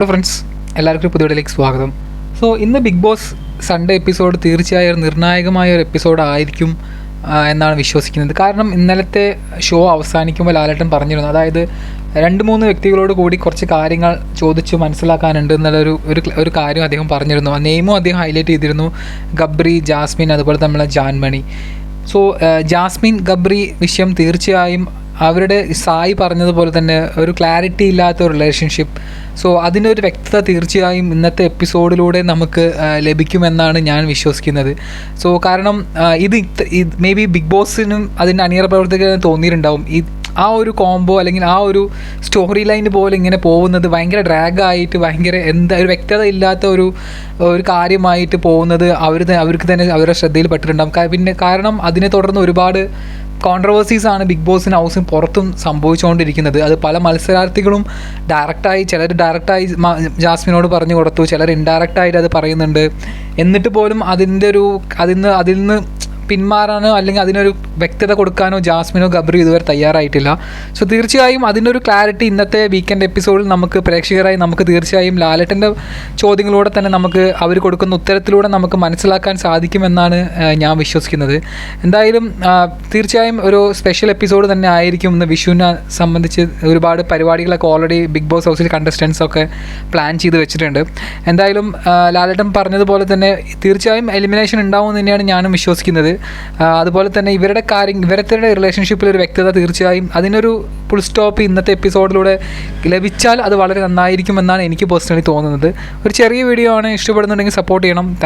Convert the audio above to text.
Hello friends എല്ലാവർക്കും പുതിയയിലേക്ക് സ്വാഗതം. So ഇന്ന് ബിഗ് ബോസ് സൺഡേ എപ്പിസോഡ് തീർച്ചയായും ഒരു നിർണായകമായ ഒരു എപ്പിസോഡ് ആയിരിക്കും എന്നാണ് വിശ്വസിക്കുന്നത്. കാരണം ഇന്നലത്തെ ഷോ അവസാനിക്കുമ്പോൾ ലാലേട്ടൻ പറഞ്ഞിരുന്നു. അതായത് രണ്ട് മൂന്ന് വ്യക്തികളോട് കൂടി കുറച്ച് കാര്യങ്ങൾ ചോദിച്ച് മനസ്സിലാക്കാനുണ്ട് എന്നുള്ളൊരു ഒരു ഒരു കാര്യം അദ്ദേഹം പറഞ്ഞിരുന്നു. ആ നെയിമും അദ്ദേഹം ഹൈലൈറ്റ് ചെയ്തിരുന്നു. ഗബ്രി ജാസ്മിൻ അതുപോലെ തന്നെ ജാൻമണി. സോ ജാസ്മിൻ ഗബ്രി വിഷയം തീർച്ചയായും അവരുടെ സായി പറഞ്ഞതുപോലെ തന്നെ ഒരു ക്ലാരിറ്റി ഇല്ലാത്ത ഒരു റിലേഷൻഷിപ്പ് സോ അതിനൊരു വ്യക്തത തീർച്ചയായും ഇന്നത്തെ എപ്പിസോഡിലൂടെ നമുക്ക് ലഭിക്കുമെന്നാണ് ഞാൻ വിശ്വസിക്കുന്നത്. സോ കാരണം ഇത് മേ ബി ബിഗ് ബോസിനും അതിന്റെ അണിയറ പ്രവർത്തകരും തോന്നിയിട്ടുണ്ടാവും. ഈ ആ ഒരു കോംബോ അല്ലെങ്കിൽ ആ ഒരു സ്റ്റോറി ലൈൻ പോലെ ഇങ്ങനെ പോകുന്നത് ഭയങ്കര ഡ്രാഗായിട്ട് ഭയങ്കര എന്താ ഒരു വ്യക്തത ഇല്ലാത്ത ഒരു ഒരു കാര്യമായിട്ട് പോകുന്നത് അവർ അവർക്ക് തന്നെ അവരുടെ ശ്രദ്ധയിൽ പെട്ടിട്ടുണ്ടാകും പിന്നെ കാരണം അതിനെ തുടർന്ന് ഒരുപാട് കോൺട്രവേഴ്സീസ് ആണ് ബിഗ് ബോസിന് ഹൗസിന് പുറത്തും സംഭവിച്ചുകൊണ്ടിരിക്കുന്നത്. അത് പല മത്സരാർത്ഥികളും ഡയറക്റ്റായി ചിലർ ഡയറക്റ്റായി ജാസ്മിനോട് പറഞ്ഞു കൊടുത്തു ചിലർ ഇൻഡയറക്റ്റായിട്ട് അത് പറയുന്നുണ്ട്. എന്നിട്ട് പോലും അതിന്റെ ഒരു അതിൽ നിന്ന് അതിൽ നിന്ന് പിന്മാറാനോ അല്ലെങ്കിൽ അതിനൊരു വ്യക്തത കൊടുക്കാനോ ജാസ്മിനോ ഗബ്രിയോ ഇതുവരെ തയ്യാറായിട്ടില്ല. സോ തീർച്ചയായും അതിനൊരു ക്ലാരിറ്റി ഇന്നത്തെ വീക്കെൻഡ് എപ്പിസോഡിൽ നമുക്ക് പ്രേക്ഷകരായി നമുക്ക് തീർച്ചയായും ലാലട്ടന്റെ ചോദ്യങ്ങളിലൂടെ തന്നെ നമുക്ക് അവർ കൊടുക്കുന്ന ഉത്തരത്തിലൂടെ നമുക്ക് മനസ്സിലാക്കാൻ സാധിക്കുമെന്നാണ് ഞാൻ വിശ്വസിക്കുന്നത്. എന്തായാലും തീർച്ചയായും ഒരു സ്പെഷ്യൽ എപ്പിസോഡ് തന്നെ ആയിരിക്കും ഇന്ന് വിഷുവിനെ സംബന്ധിച്ച് ഒരുപാട് പരിപാടികളൊക്കെ ഓൾറെഡി ബിഗ് ബോസ് ഹൗസിൽ കണ്ടസ്റ്റൻസ് ഒക്കെ പ്ലാൻ ചെയ്ത് വെച്ചിട്ടുണ്ട്. എന്തായാലും ആ, പറഞ്ഞതുപോലെ തന്നെ തീർച്ചയായും എലിമിനേഷൻ ഉണ്ടാവും തന്നെയാണ് ഞാനും വിശ്വസിക്കുന്നത്. അതുപോലെ തന്നെ ഇവരുടെ കാര്യം ഇവരത്തെ റിലേഷൻഷിപ്പിൽ ഒരു വ്യക്തത തീർച്ചയായും അതിനൊരു ഫുൾ സ്റ്റോപ്പ് ഇന്നത്തെ എപ്പിസോഡിലൂടെ ലഭിച്ചാൽ അത് വളരെ നന്നായിരിക്കുമെന്നാണ് എനിക്ക് പേഴ്സണലി തോന്നുന്നത്. ഒരു ചെറിയ വീഡിയോ ആണ് ഇഷ്ടപ്പെടുന്നുണ്ടെങ്കിൽ സപ്പോർട്ട് ചെയ്യണം.